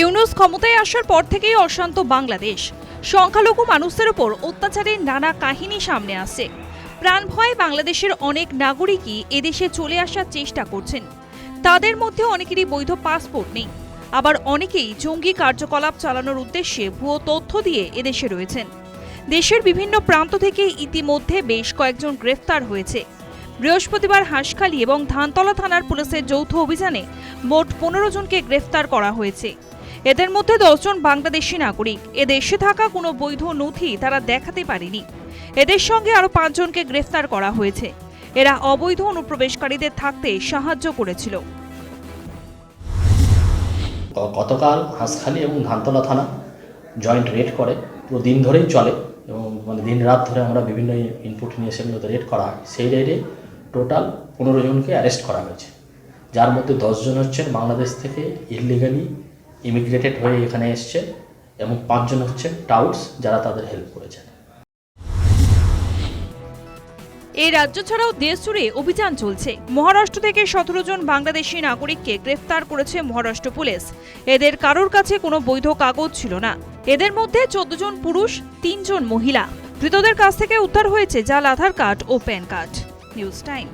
ইউনুস ক্ষমতায় আসার পর থেকেই অশান্ত বাংলাদেশ। সংখ্যালঘু মানুষদের ওপর অত্যাচারের নানা কাহিনী সামনে আসছে। প্রাণ ভয়ে বাংলাদেশের অনেক নাগরিকই এদেশে চলে আসার চেষ্টা করছেন। তাদের মধ্যে অনেকেরই বৈধ পাসপোর্ট নেই। আবার অনেকেই জঙ্গি কার্যকলাপ চালানোর উদ্দেশ্যে ভুয়ো তথ্য দিয়ে এদেশে রয়েছেন। দেশের বিভিন্ন প্রান্ত থেকে ইতিমধ্যে বেশ কয়েকজন গ্রেফতার হয়েছে। বৃহস্পতিবার হাঁসখালী এবং ধানতলা থানার পুলিশের যৌথ অভিযানে মোট পনেরো জনকে গ্রেফতার করা হয়েছে। এদের মধ্যে দশজন বাংলাদেশি নাগরিক। এ দেশে থাকা কোনো বৈধ নথি তারা দেখাতে পারেনি। এদের সঙ্গে আরও পাঁচজনকে গ্রেফতার করা হয়েছে। এরা অবৈধ অনুপ্রবেশকারীদের থাকতে সাহায্য করেছিল। গতকাল হাঁসখালি এবং ধানতলা থানা জয়েন্ট রেড করে। পুরো দিন ধরেই চলে এবং মানে দিন রাত ধরে আমরা বিভিন্ন ইনপুট নিয়ে সেগুলোতে রেড করা হয়। সেই রেডে টোটাল পনেরো জনকে অ্যারেস্ট করা হয়েছে। যার মধ্যে দশজন হচ্ছেন বাংলাদেশ থেকে ইলিগালি ইমিগ্রেটেড হয়ে এখানে এসছে এবং পাঁচজন হচ্ছেন টাউটস যারা তাদের হেল্প করেছেন। এই রাজ্য ছাড়াও দেশ জুড়ে অভিযান চলছে। মহারাষ্ট্র থেকে সতেরো জন বাংলাদেশি নাগরিককে গ্রেফতার করেছে মহারাষ্ট্র পুলিশ। এদের কারোর কাছে কোনো বৈধ কাগজ ছিল না। এদের মধ্যে চোদ্দ জন পুরুষ তিনজন মহিলা। ধৃতদের কাছ থেকে উদ্ধার হয়েছে জাল, আধার কার্ড ও প্যান কার্ড। News time.